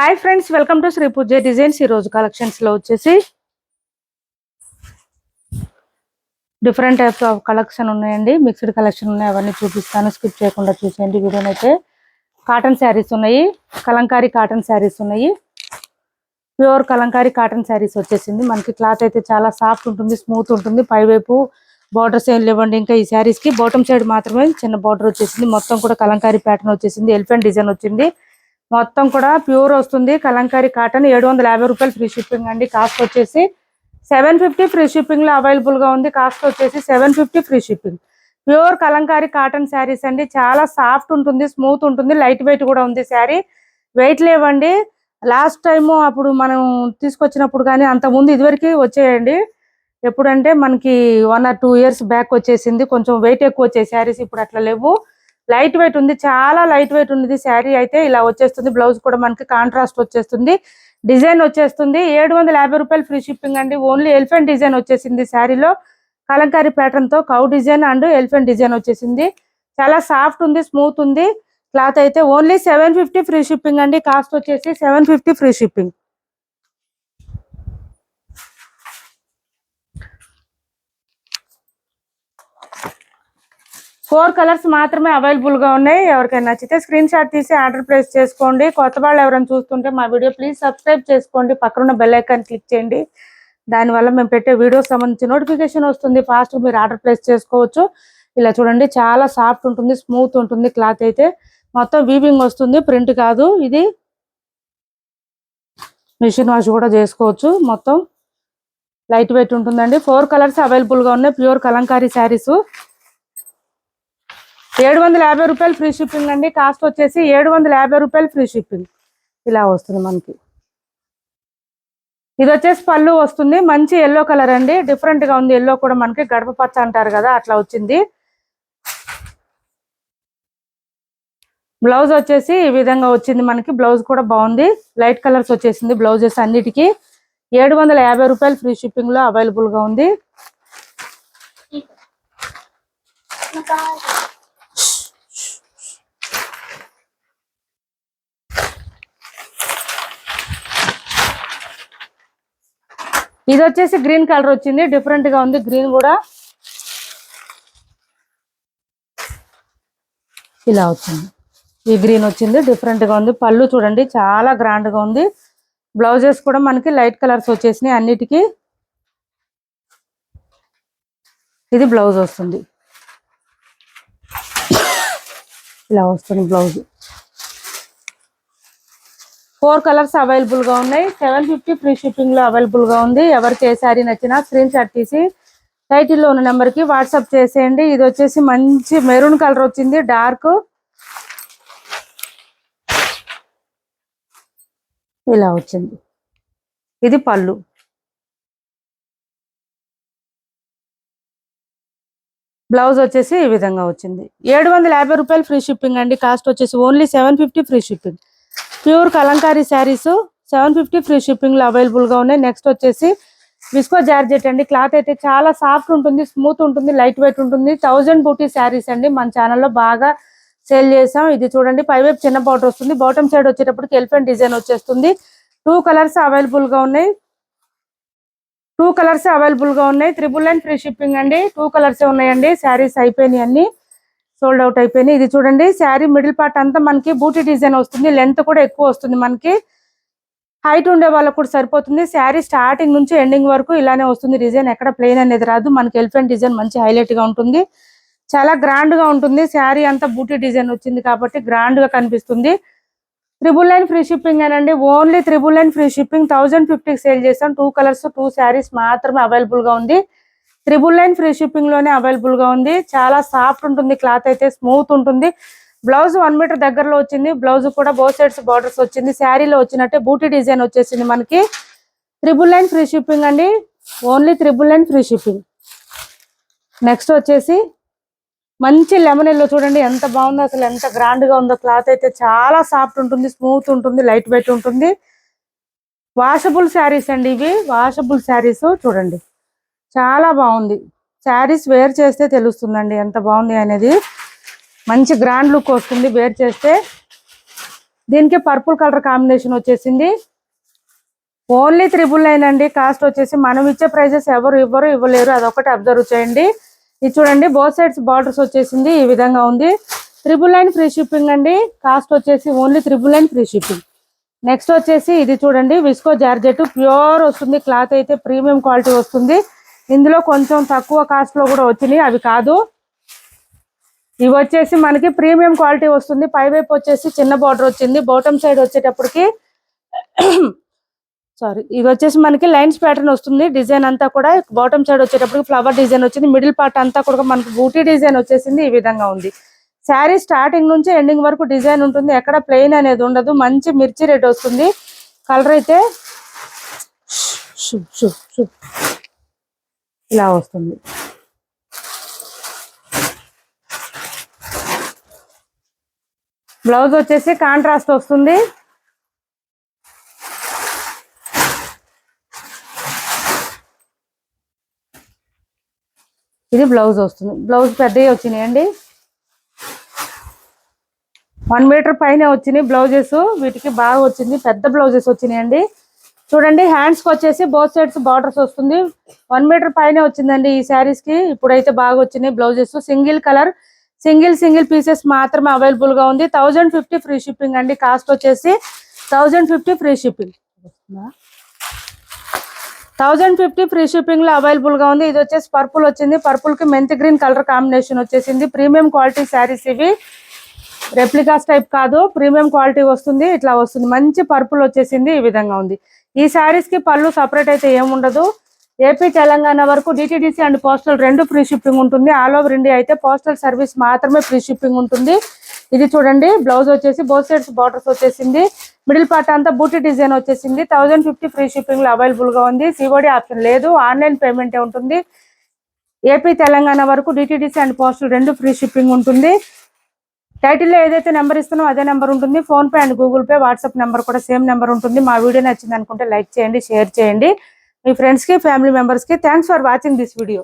Hi friends welcome to Sri Pooja designs ఈ రోజు కలెక్షన్స్లో వచ్చేసి డిఫరెంట్ టైప్స్ ఆఫ్ కలెక్షన్ ఉన్నాయండి. మిక్స్డ్ కలెక్షన్ ఉన్నాయి. అవన్నీ చూపిస్తాను. స్కిప్ చేయకుండా చూసేయండి. వీడియోని అయితే కాటన్ శారీస్ ఉన్నాయి. కలంకారీ కాటన్ శారీస్ ఉన్నాయి. ప్యూర్ కలంకారీ కాటన్ శారీస్ వచ్చేసింది. మనకి క్లాత్ అయితే చాలా సాఫ్ట్ ఉంటుంది స్మూత్ ఉంటుంది. పైవైపు బార్డర్స్ ఏం లేవండి. ఇంకా ఈ శారీస్కి బాటమ్ సైడ్ మాత్రమే చిన్న బార్డర్ వచ్చేసింది. మొత్తం కూడా కలంకారీ ప్యాటర్న్ వచ్చేసింది. ఎలిఫెంట్ డిజైన్ వచ్చింది. మొత్తం కూడా ప్యూర్ వస్తుంది. కలంకారీ కాటన్ ఏడు వందల యాభై రూపాయలు ఫ్రీ షిప్పింగ్ అండి. కాస్ట్ వచ్చేసి సెవెన్ ఫిఫ్టీ ఫ్రీ షిప్పింగ్లో అవైలబుల్గా ఉంది. కాస్ట్ వచ్చేసి seven fifty free shipping pure Kalamkari cotton saris అండి. చాలా సాఫ్ట్ ఉంటుంది స్మూత్ ఉంటుంది లైట్ వెయిట్ కూడా ఉంది శారీ. వెయిట్ లేవండి. లాస్ట్ టైం అప్పుడు మనం తీసుకొచ్చినప్పుడు కానీ అంత ముందు ఇదివరకు వచ్చేయండి. ఎప్పుడంటే మనకి one or two years back వచ్చేసింది. కొంచెం వెయిట్ ఎక్కువ వచ్చే శారీస్ ఇప్పుడు అట్లా లేవు. లైట్ వెయిట్ ఉంది చాలా లైట్ వెయిట్ ఉంది శారీ అయితే. ఇలా వచ్చేస్తుంది బ్లౌజ్ కూడా మనకి కాంట్రాస్ట్ వచ్చేస్తుంది. డిజైన్ వచ్చేస్తుంది ఏడు వందల యాభై రూపాయలు ఫ్రీ షిప్పింగ్ అండి. ఓన్లీ ఎలిఫెంట్ డిజైన్ వచ్చేసింది శారీలో. Kalamkari ప్యాటర్న్తో cow design and elephant design వచ్చేసింది. చాలా సాఫ్ట్ ఉంది స్మూత్ ఉంది. క్లాత్ అయితే only seven fifty free shipping అండి. కాస్ట్ వచ్చేసి seven fifty free shipping. Four colours మాత్రమే అవైలబుల్గా ఉన్నాయి. ఎవరికైనా నచ్చితే స్క్రీన్ షాట్ తీసి ఆర్డర్ ప్లేస్ చేసుకోండి. కొత్త వాళ్ళు ఎవరైనా చూస్తుంటే మా వీడియో ప్లీజ్ సబ్స్క్రైబ్ చేసుకోండి. పక్కన బెల్ ఐకాన్ క్లిక్ చేయండి. దానివల్ల మేము పెట్టే వీడియో సంబంధించి నోటిఫికేషన్ వస్తుంది. ఫాస్ట్ మీరు ఆర్డర్ ప్లేస్ చేసుకోవచ్చు. ఇలా చూడండి చాలా సాఫ్ట్ ఉంటుంది స్మూత్ ఉంటుంది క్లాత్ అయితే. మొత్తం వీవింగ్ వస్తుంది ప్రింట్ కాదు. ఇది మిషన్ వాష్ కూడా చేసుకోవచ్చు. మొత్తం లైట్ వెయిట్ ఉంటుందండి. ఫోర్ కలర్స్ అవైలబుల్గా ఉన్నాయి. ప్యూర్ కలంకారీ శారీస్ ఏడు వందల యాభై రూపాయలు ఫ్రీ షిప్పింగ్ అండి. కాస్ట్ వచ్చేసి ఏడు వందల యాభై రూపాయలు ఫ్రీ షిప్పింగ్. ఇలా వస్తుంది మనకి. ఇది వచ్చేసి పళ్ళు వస్తుంది. మంచి ఎల్లో కలర్ అండి. డిఫరెంట్గా ఉంది. ఎల్లో కూడా మనకి గడప పచ్చ అంటారు కదా అట్లా వచ్చింది. బ్లౌజ్ వచ్చేసి ఈ విధంగా వచ్చింది మనకి. బ్లౌజ్ కూడా బాగుంది. లైట్ కలర్స్ వచ్చేసింది బ్లౌజెస్ అన్నిటికీ. ఏడు వందల యాభై రూపాయలు ఫ్రీ షిప్పింగ్లో అవైలబుల్గా ఉంది. ఇది వచ్చేసి గ్రీన్ కలర్ వచ్చింది. డిఫరెంట్గా ఉంది. గ్రీన్ కూడా ఇలా వచ్చింది. ఈ గ్రీన్ వచ్చింది. డిఫరెంట్గా ఉంది. పళ్ళు చూడండి. చాలా గ్రాండ్గా ఉంది. బ్లౌజెస్ కూడా మనకి లైట్ కలర్స్ వచ్చేసినాయి అన్నిటికీ. ఇది బ్లౌజ్ వస్తుంది. ఇలా వస్తుంది బ్లౌజ్ ఫోర్ కలర్స్ అవైలబుల్గా ఉన్నాయి. సెవెన్ ఫిఫ్టీ ఫ్రీ షిప్పింగ్లో అవైలబుల్గా ఉంది. ఎవరికి ఏ శారీ నచ్చినా స్క్రీన్ షాట్ తీసి టైటిల్లో ఉన్న నెంబర్కి వాట్సాప్ చేసేయండి. ఇది వచ్చేసి మంచి మెరూన్ కలర్ వచ్చింది. డార్క్. ఇలా వచ్చింది. ఇది పళ్ళు. బ్లౌజ్ వచ్చేసి ఈ విధంగా వచ్చింది. ఏడు వందల యాభై రూపాయలు ఫ్రీ షిప్పింగ్ అండి. కాస్ట్ వచ్చేసి only seven fifty free shipping. Pure Kalamkari saris seven fifty free షిప్పింగ్లో అవైలబుల్గా ఉన్నాయి. నెక్స్ట్ వచ్చేసి విస్కో జార్జెట్ అండి. క్లాత్ అయితే చాలా సాఫ్ట్ ఉంటుంది స్మూత్ ఉంటుంది లైట్ వెయిట్ ఉంటుంది. థౌజండ్ బూటీ శారీస్ అండి. మన ఛానల్లో బాగా సేల్ చేసాం ఇది చూడండి పైవైపు చిన్న బార్డర్ వస్తుంది. బాటమ్ సైడ్ వచ్చేటప్పటికి ఎలిఫెంట్ డిజైన్ వచ్చేస్తుంది. టూ కలర్స్ అవైలబుల్గా ఉన్నాయి. టూ కలర్స్ అవైలబుల్గా ఉన్నాయి. త్రిబుల్ అండ్ ఫ్రీ షిప్పింగ్ అండి. టూ కలర్స్ ఉన్నాయండి. శారీస్ అయిపోయినాయి అన్ని. సోల్డ్ అవుట్ అయిపోయినాయి. ఇది చూడండి శారీ మిడిల్ పార్ట్ అంతా మనకి బూటీ డిజైన్ వస్తుంది. లెంత్ కూడా ఎక్కువ వస్తుంది మనకి. హైట్ ఉండే వాళ్ళకు కూడా సరిపోతుంది. శారీ స్టార్టింగ్ నుంచి ఎండింగ్ వరకు ఇలానే వస్తుంది. డిజైన్ ఎక్కడ ప్లెయిన్ అనేది రాదు. మనకి ఎలిఫెంట్ డిజైన్ మంచి హైలైట్గా ఉంటుంది. చాలా గ్రాండ్గా ఉంటుంది. శారీ అంతా బూటీ డిజైన్ వచ్చింది కాబట్టి గ్రాండ్గా కనిపిస్తుంది. త్రిబుల్ నైన్ ఫ్రీ షిప్పింగ్ అనండి. Only triple nine free shipping thousand ఫిఫ్టీకి సేల్ చేస్తాం టూ కలర్స్ టూ శారీస్ మాత్రమే అవైలబుల్గా ఉంది. త్రిబుల్ నైన్ ఫ్రీ షిప్పింగ్లోనే అవైలబుల్గా ఉంది. చాలా సాఫ్ట్ ఉంటుంది క్లాత్ అయితే స్మూత్ ఉంటుంది. బ్లౌజ్ వన్ మీటర్ దగ్గరలో వచ్చింది. బ్లౌజ్ కూడా బోత్ సైడ్స్ బార్డర్స్ వచ్చింది. శారీలో వచ్చినట్టే బూటీ డిజైన్ వచ్చేసింది మనకి. త్రిబుల్ నైన్ ఫ్రీ షిప్పింగ్ అండి. Only triple nine free shipping. Next వచ్చేసి మంచి లెమన్ ఎల్లో చూడండి. ఎంత బాగుందో అసలు ఎంత గ్రాండ్గా ఉందో. క్లాత్ అయితే చాలా సాఫ్ట్ ఉంటుంది స్మూత్ ఉంటుంది లైట్ వెయిట్ ఉంటుంది. వాషబుల్ శారీస్ అండి ఇవి. వాషబుల్ శారీస్ చూడండి. చాలా బాగుంది. శారీస్ వేర్ చేస్తే తెలుస్తుందండి ఎంత బాగుంది అనేది. మంచి గ్రాండ్ లుక్ వస్తుంది వేర్ చేస్తే. దీనికి పర్పుల్ కలర్ కాంబినేషన్ వచ్చేసింది. ఓన్లీ త్రిబుల్ నైన్ అండి. కాస్ట్ వచ్చేసి మనం ఇచ్చే ప్రైజెస్ ఎవరు ఇవ్వరు ఇవ్వలేరు. అదొకటి అబ్జర్వ్ చేయండి. ఇది చూడండి బోత్ సైడ్స్ బార్డర్స్ వచ్చేసింది. ఈ విధంగా ఉంది. త్రిబుల్ నైన్ ఫ్రీ షిప్పింగ్ అండి. కాస్ట్ వచ్చేసి only triple nine free shipping next వచ్చేసి ఇది చూడండి విస్కో జార్జెట్ ప్యూర్ వస్తుంది. క్లాత్ అయితే ప్రీమియం క్వాలిటీ వస్తుంది. ఇందులో కొంచెం తక్కువ కాస్ట్లో కూడా వచ్చినాయి. అవి కాదు. ఇవి వచ్చేసి మనకి ప్రీమియం క్వాలిటీ వస్తుంది. పై వైపు వచ్చేసి చిన్న బార్డర్ వచ్చింది. బాటమ్ సైడ్ వచ్చేటప్పటికి సారీ ఇది వచ్చేసి మనకి లైన్స్ ప్యాటర్న్ వస్తుంది. డిజైన్ అంతా కూడా బాటమ్ సైడ్ వచ్చేటప్పటికి ఫ్లవర్ డిజైన్ వచ్చింది. మిడిల్ పార్ట్ అంతా కూడా మనకి బూటీ డిజైన్ వచ్చేసింది. ఈ విధంగా ఉంది. శారీ స్టార్టింగ్ నుంచి ఎండింగ్ వరకు డిజైన్ ఉంటుంది. ఎక్కడ ప్లెయిన్ అనేది ఉండదు. మంచి మిర్చి రెడ్ వస్తుంది. కలర్ అయితే ఇలా వస్తుంది. బ్లౌజ్ వచ్చేసి కాంట్రాస్ట్ వస్తుంది. ఇది బ్లౌజ్ వస్తుంది. బ్లౌజ్ పెద్దవి వచ్చినాయండి వన్ మీటర్ పైన వచ్చినాయి బ్లౌజెస్. వీటికి బాగా వచ్చింది. పెద్ద బ్లౌజెస్ వచ్చినాయండి చూడండి హ్యాండ్స్కి వచ్చేసి బోత్ సైడ్స్ బార్డర్స్ వస్తుంది. వన్ మీటర్ పైన వచ్చిందండి ఈ శారీస్కి. ఇప్పుడైతే బాగా వచ్చినాయి blouses. Single colour single single pieces మాత్రమే అవైలబుల్గా ఉంది. థౌజండ్ ఫిఫ్టీ ఫ్రీ షిప్పింగ్ అండి. కాస్ట్ వచ్చేసి thousand fifty free shipping thousand fifty free షిప్పింగ్లో అవైలబుల్గా ఉంది. ఇది వచ్చేసి పర్పుల్ వచ్చింది. పర్పుల్కి మెంతి గ్రీన్ కలర్ కాంబినేషన్ వచ్చేసింది. ప్రీమియం క్వాలిటీ శారీస్ ఇవి. రెప్లికాస్ టైప్ కాదు. ప్రీమియం క్వాలిటీ వస్తుంది. ఇట్లా వస్తుంది. మంచి పర్పుల్ వచ్చేసింది. ఈ విధంగా ఉంది. ఈ శారీస్కి పళ్ళు సపరేట్ అయితే ఏముండదు. ఏపీ తెలంగాణ వరకు డిటిడిసి అండ్ పోస్టల్ రెండు ఫ్రీ షిప్పింగ్ ఉంటుంది. ఆల్ ఓవర్ ఇండియా అయితే పోస్టల్ సర్వీస్ మాత్రమే ఫ్రీ షిప్పింగ్ ఉంటుంది. ఇది చూడండి బ్లౌజ్ వచ్చేసి బోత్ సైడ్స్ బార్డర్స్ వచ్చేసింది. మిడిల్ పార్ట్ అంతా బూటీ డిజైన్ వచ్చేసింది. థౌజండ్ ఫిఫ్టీ ఫ్రీ షిప్పింగ్లో అవైలబుల్గా ఉంది. సిఓడి ఆప్షన్ లేదు. ఆన్లైన్ పేమెంట్ ఉంటుంది. ఏపీ తెలంగాణ వరకు డిటిడిసి అండ్ పోస్టల్ రెండు ఫ్రీ షిప్పింగ్ ఉంటుంది. టైటిల్లో ఏదైతే నెంబర్ ఇస్తున్నామో అదే నెంబర్ ఉంటుంది. PhonePe and Google Pay WhatsApp number కూడా సేమ్ నెంబర్ ఉంటుంది. మా వీడియో నచ్చింది అనుకుంటే లైక్ చేయండి షేర్ చేయండి. మీ ఫ్రెండ్స్కి ఫ్యామిలీ మెంబర్స్కి thanks for watching this video